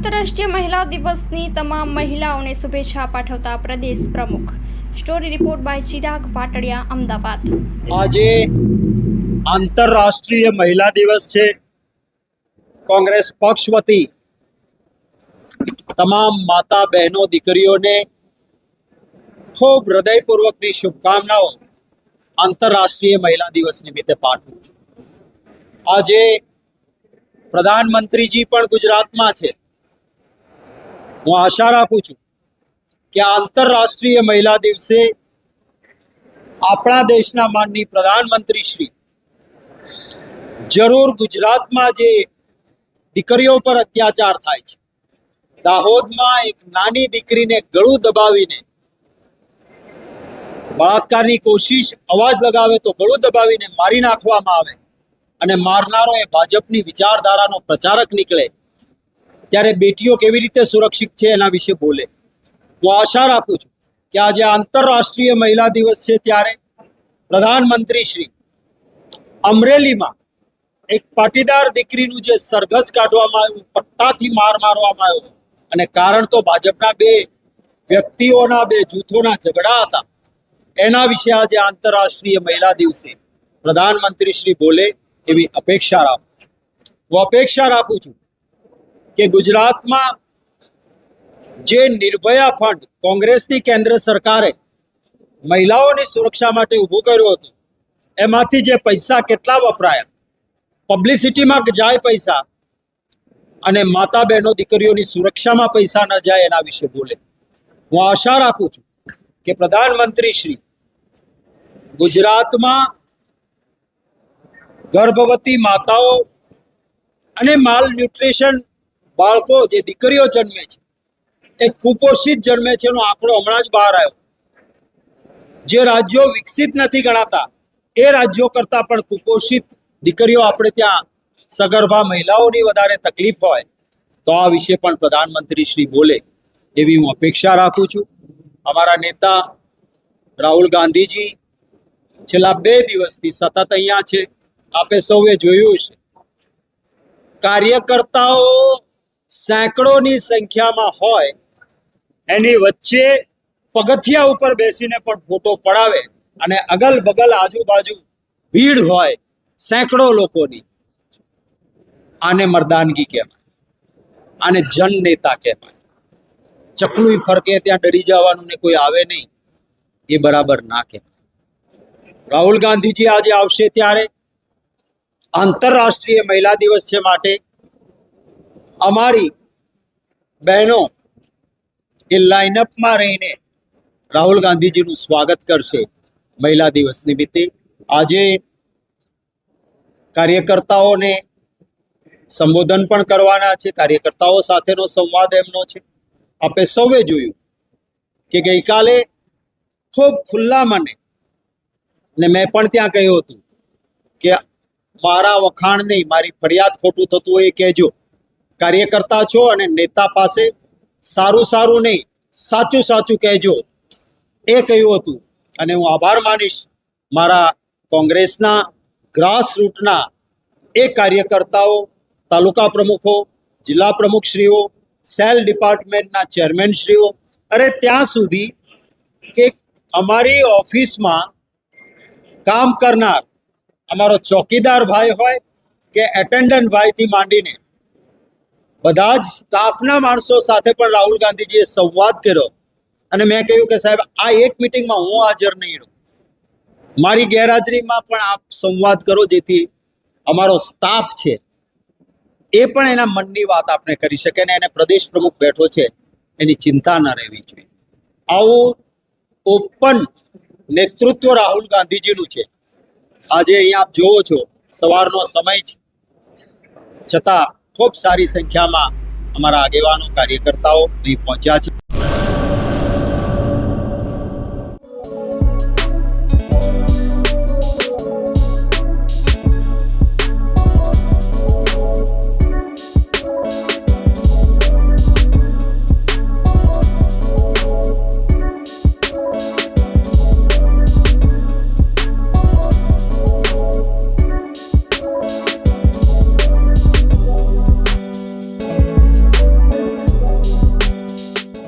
આંતરરાષ્ટ્રીય મહિલા દિવસની તમામ મહિલાઓને શુભેચ્છા પાઠવતા પ્રદેશ પ્રમુખ. Story report by Chirag Patadiya, Ahmedabad. આજે આંતરરાષ્ટ્રીય મહિલા દિવસ છે. કોંગ્રેસ પક્ષ વતી તમામ માતા બહેનો, દીકરીઓને ખૂબ હૃદયપૂર્વકની શુભકામનાઓ આંતરરાષ્ટ્રીય મહિલા દિવસ નિમિત્તે પાઠવું છું. આજે પ્રધાનમંત્રીજી પણ ગુજરાતમાં છે. હું આશા રાખું છું કે આંતરરાષ્ટ્રીય મહિલા દિવસે આપણા દેશના માનની પ્રધાનમંત્રી શ્રી જરૂર ગુજરાતમાં જે દીકરીઓ પર અત્યાચાર થાય છે, દાહોદમાં એક નાની દીકરીને ગળું દબાવીને બળાત્કારની કોશિશ, અવાજ લગાવે તો ગળું દબાવીને મારી નાખવામાં આવે અને મારનારો એ ભાજપની વિચારધારાનો પ્રચારક નીકળે ત્યારે બેટીઓ કેવી રીતે સુરક્ષિત છે એના વિશે બોલે. હું આશા રાખું છું કે આજે આંતરરાષ્ટ્રીય મહિલા દિવસ છે ત્યારે પ્રધાનમંત્રી શ્રી અમરેલીમાં એક પાટીદાર દીકરીનું જે સરઘસ કાઢવામાં આવ્યું, પટ્ટાથી માર મારવામાં આવ્યો અને કારણ તો ભાજપના બે વ્યક્તિઓના, બે જૂથોના ઝઘડા હતા. એના વિશે આજે આંતરરાષ્ટ્રીય મહિલા દિવસે પ્રધાનમંત્રી શ્રી બોલે એવી અપેક્ષા રાખું છું. હું અપેક્ષા રાખું છું કે ગુજરાતમાં જે નિર્ભયા ફંડ કોંગ્રેસની કેન્દ્ર સરકારે મહિલાઓની સુરક્ષા માટે ઊભું કર્યું હતું, એમાંથી જે પૈસા કેટલા વપરાયા, પબ્લિસિટીમાં જાય પૈસા અને માતા બહેનો દીકરીઓની સુરક્ષામાં પૈસા ન જાય એના વિશે બોલે. હું આશા રાખું છું કે પ્રધાનમંત્રી શ્રી ગુજરાતમાં ગર્ભવતી માતાઓ અને માલ ન્યુટ્રિશન બાળકો, જે દીકરીઓ જન્મે છે, એ કુપોષિત જન્મે છે, એનો આંકડો હમણાં જ બહાર આવ્યો. જે રાજ્યો વિકસિત નથી ગણાતા, એ રાજ્યો કરતાં પણ કુપોષિત દીકરીઓ આપણે ત્યાં સગર્ભા મહિલાઓની વધારે તકલીફ હોય, તો આ વિશે પણ પ્રધાનમંત્રી શ્રી બોલે, એવી હું અપેક્ષા રાખું છું. અમારા નેતા રાહુલ ગાંધીજી છેલ્લા બે દિવસથી સતત અહીંયા છે. આપે સૌએ જોયું છે. કાર્યકર્તાઓ સેંકડોની સંખ્યામાં હોય, એની વચ્ચે પગથિયા ઉપર બેસીને પણ ફોટો પડાવે અને અગલ બગલ આજુબાજુ ભીડ હોય સેંકડો લોકોની. આને મર્દાનગી કહેવાય. આને જન નેતા કહેવાય. ચકલું ફરકે ત્યાં ડરી જવાનું ને કોઈ આવે નહીં, એ બરાબર ના કહેવાય. રાહુલ ગાંધીજી આજે આવશે ત્યારે આંતરરાષ્ટ્રીય મહિલા દિવસ છે માટે અમારી બહેનો એ લાઇનઅપમાં રહીને રાહુલ ગાંધીજીનું સ્વાગત કરશે મહિલા દિવસ નિમિત્તે. આજે કાર્યકર્તાઓને સંબોધન પણ કરવાના છે. કાર્યકર્તાઓ સાથેનો સંવાદ એમનો છે. આપે સૌએ જોયું કે ગઈકાલે ખૂબ ખુલ્લા મને ને મેં પણ ત્યાં કહ્યું હતું કે મારા વખાણ નહીં, મારી ફરિયાદ ખોટું થતું હોય એ કહેજો. કાર્યકર્તા છો અને નેતા પાસે સારું સારું નહીં, સાચું સાચું કહેજો. એ કહ્યું હતું. અને હું આભાર માનીશ. મારા કોંગ્રેસના ગ્રાસ રૂટના એ કાર્યકર્તાઓ, તાલુકા પ્રમુખો, જિલ્લા પ્રમુખશ્રીઓ, સેલ ડિપાર્ટમેન્ટના ચેરમેનશ્રીઓ, અરે ત્યાં સુધી કે અમારી ઓફિસમાં કામ કરનાર અમારો ચોકીદાર ભાઈ હોય કે એટેન્ડન્ટ ભાઈથી માંડીને બધા જ સ્ટાફના માણસો સાથે પણ રાહુલ ગાંધીજીએ સંવાદ કર્યો. અને મેં કહ્યું કે સાહેબ, આ એક મિટિંગમાં હું હાજર નહીં રહું. મારી ગેરહાજરીમાં પણ આપ સંવાદ કરો જેથી અમારો સ્ટાફ છે એ પણ એના મનની વાત આપણે કરી શકે ને એને પ્રદેશ પ્રમુખ બેઠો છે એની ચિંતા ન રહેવી જોઈએ. આવું ઓપન નેતૃત્વ રાહુલ ગાંધીજીનું છે. આજે અહીંયા આપ જોવો છો, સવારનો સમય છે. છતાં ખૂબ સારી સંખ્યામાં અમારા આગેવાનો કાર્યકર્તાઓ અહીં પહોંચ્યા છે.